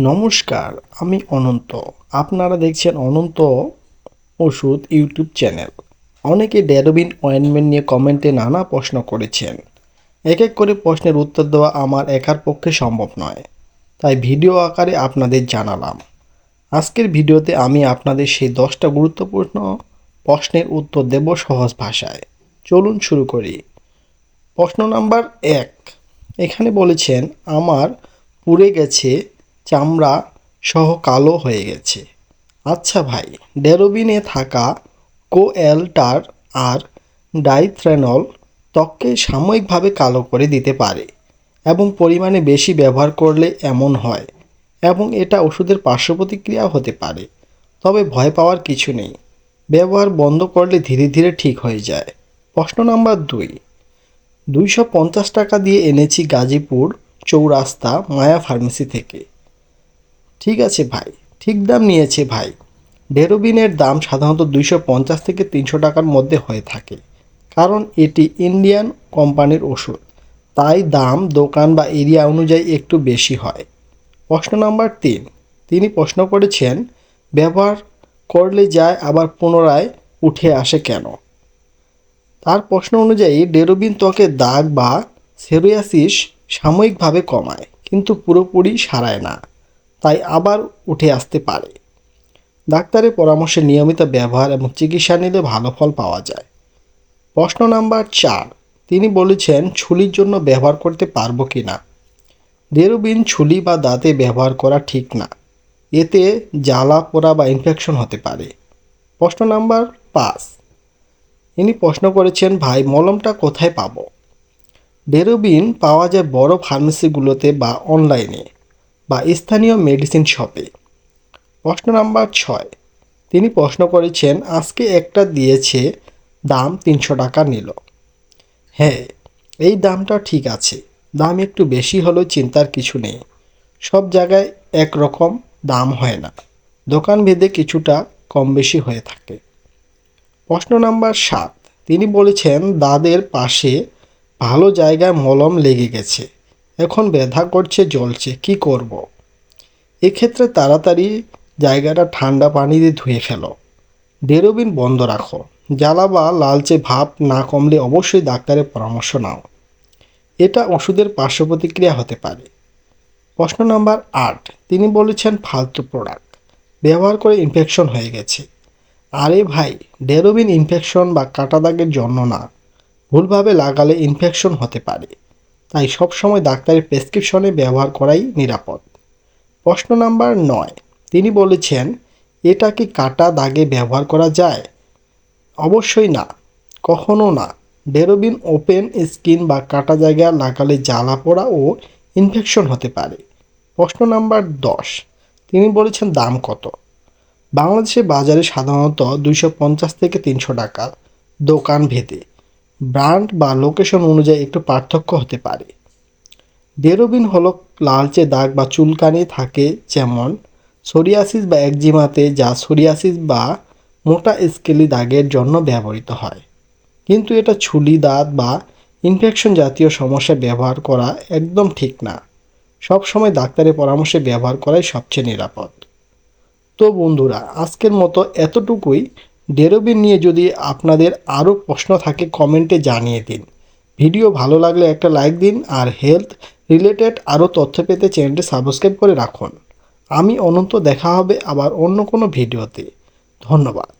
নমস্কার, আমি অনন্ত। আপনারা দেখছেন অনন্ত ওষুধ ইউটিউব চ্যানেল। অনেকে ড্যারোবিন অয়েনমেন্ট নিয়ে কমেন্টে নানা প্রশ্ন করেছেন। এক এক করে প্রশ্নের উত্তর দেওয়া আমার একার পক্ষে সম্ভব নয়। তাই ভিডিও আকারে আপনাদের জানালাম। আজকের ভিডিওতে আমি আপনাদের সেই দশটা গুরুত্বপূর্ণ প্রশ্নের উত্তর দেব সহজ ভাষায়। চলুন শুরু করি। প্রশ্ন নাম্বার এক। এখানে বলেছেন, আমার পুড়ে গেছে চামড়া সহ কালো হয়ে গেছে। আচ্ছা ভাই, ডেরোবিনে থাকা কোয়েলটার আর ডাইথ্রেনল ত্বককে সাময়িকভাবে কালো করে দিতে পারে এবং পরিমাণে বেশি ব্যবহার করলে এমন হয় এবং এটা ওষুধের পার্শ্ব প্রতিক্রিয়া হতে পারে। তবে ভয় পাওয়ার কিছু নেই। ব্যবহার বন্ধ করলে ধীরে ধীরে ঠিক হয়ে যায়। প্রশ্ন নাম্বার দুই। দুইশো পঞ্চাশ টাকা দিয়ে এনেছি গাজীপুর চৌরাস্তা মায়া ফার্মেসি থেকে। ঠিক আছে ভাই, ঠিক দাম নিয়েছে ভাই। ডেরোবিনের দাম সাধারণত দুইশো পঞ্চাশ থেকে তিনশো টাকার মধ্যে হয়ে থাকে। কারণ এটি ইন্ডিয়ান কোম্পানির ওষুধ। তাই দাম, দোকান বা এরিয়া অনুযায়ী একটু বেশি হয়। প্রশ্ন নাম্বার তিন, তিনি প্রশ্ন করেছেন, ব্যবহার করলে যায়, আবার পুনরায় উঠে আসে কেন? তার প্রশ্ন অনুযায়ী, ডেরোবিন ত্বকে দাগ বা সেরিয়াসিস সাময়িকভাবে কমায়, কিন্তু পুরোপুরি সারায় না। তাই আবার উঠে আসতে পারে। ডাক্তারের পরামর্শে নিয়মিত ব্যবহার এবং চিকিৎসা নিলে ভালো ফল পাওয়া যায়। প্রশ্ন নাম্বার চার, তিনি বলেছেন, ছুলির জন্য ব্যবহার করতে পারব কি না? ডেরোবিন ছুলি বা দাঁতে ব্যবহার করা ঠিক না। এতে জ্বালা, পোড়া বা ইনফেকশন হতে পারে। প্রশ্ন নাম্বার পাঁচ, ইনি প্রশ্ন করেছেন, ভাই, মলমটা কোথায় পাবো? ডেরোবিন পাওয়া যায় বড় ফার্মেসিগুলোতে বা অনলাইনে। বা স্থানীয় মেডিসিন শপে প্রশ্ন নাম্বার ছয়। তিনি প্রশ্ন করেছেন, আজকে একটা দিয়েছে, দাম তিনশো টাকা নিল। হ্যাঁ এই দামটা ঠিক আছে, দাম একটু বেশি হলেও চিন্তার কিছু নেই। সব জায়গায় একরকম দাম হয় না, দোকান ভেদে কিছুটা কম বেশি হয়ে থাকে। প্রশ্ন নাম্বার সাত। তিনি বলেছেন, দাদের পাশে ভালো জায়গায় মলম লেগে গেছে। এখন ব্যথা করছে, জ্বলছে, কি করব। এক্ষেত্রে তাড়াতাড়ি জায়গাটা ঠান্ডা পানি দিয়ে ধুয়ে ফেলো। ডেরোবিন বন্ধ রাখো। জ্বালা বা লালচে ভাব না কমলে অবশ্যই ডাক্তারের পরামর্শ নাও। এটা ওষুধের পার্শ্ব প্রতিক্রিয়া হতে পারে। প্রশ্ন নাম্বার আট। তিনি বলেছেন, ফালতু প্রোডাক্ট ব্যবহার করে ইনফেকশন হয়ে গেছে। আরে ভাই, ডেরোবিন ইনফেকশন বা কাটা দাগের জন্য না। ভুলভাবে লাগালে ইনফেকশন হতে পারে। তাই সবসময় ডাক্তারের প্রেসক্রিপশনে ব্যবহার করাই নিরাপদ। প্রশ্ন নাম্বার নয়। তিনি বলেছেন, এটা কি কাটা দাগে ব্যবহার করা যায়? অবশ্যই না। কখনো না। ডেরোবিন ওপেন স্কিন বা কাটা জায়গা লাগালে জ্বালা পোড়া ও ইনফেকশন হতে পারে। প্রশ্ন নাম্বার দশ। তিনি বলেছেন, দাম কত? বাংলাদেশের বাজারে সাধারণত দুইশো পঞ্চাশ থেকে তিনশো টাকা। দোকান ভেদে। ব্র্যান্ড বা লোকেশন অনুযায়ী একটু পার্থক্য হতে পারে। ডেরোবিন হলো লালচে দাগ বা চুলকানি থাকে যেমন সোরিয়াসিস বা একজিমাতে, যা সোরিয়াসিস বা মোটা স্কেলি দাগের জন্য ব্যবহৃত হয়। কিন্তু এটা ছুলি দাঁত বা ইনফেকশন জাতীয় সমস্যায় ব্যবহার করা একদম ঠিক না। সব সময় ডাক্তারের পরামর্শে ব্যবহার করাই সবচেয়ে নিরাপদ। তো বন্ধুরা, আজকের মতো এতটুকুই। ডেরোবিন নিয়ে যদি আপনাদের আরও প্রশ্ন থাকে, কমেন্টে জানিয়ে দিন। ভিডিও ভালো লাগলে একটা লাইক দিন আর হেলথ রিলেটেড আরও তথ্য পেতে চ্যানেলটি সাবস্ক্রাইব করে রাখুন। আমি অনন্ত দেখা হবে আবার অন্য কোনো ভিডিওতে। ধন্যবাদ।